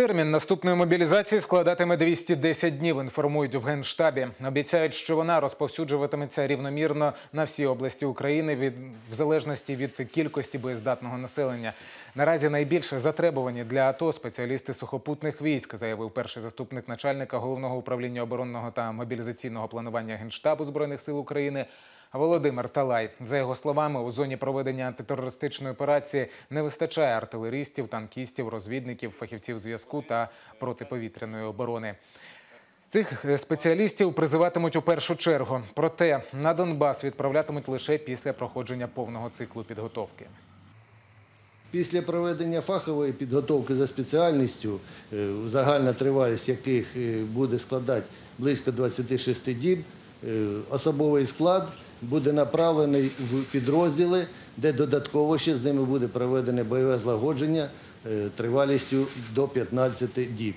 Термін наступної мобілізації складатиме 210 днів. Інформують в генштабі. Обіцяють, що вона розповсюджуватиметься рівномірно на всі області України від в залежності від кількості боєздатного населення. Наразі найбільше затребувані для АТО спеціалісти сухопутних військ, заявив перший заступник начальника головного управління оборонного та мобілізаційного планування генштабу збройних сил України. Володимир Талай. За його словами, у зоні проведення антитерористичної операції не вистачає артилерістів, танкістів, розвідників, фахівців зв'язку та протиповітряної оборони. Цих е, спеціалістів призиватимуть у першу чергу. Проте на Донбас відправлятимуть лише після проходження повного циклу підготовки. Після проведення фахової підготовки за спеціальністю, е, загальна тривалість яких е, буде складати близько 26 діб, особовий склад буде направлений в підрозділи, де додатково ще з ними буде проведене бойове злагодження е, тривалістю до 15 діб.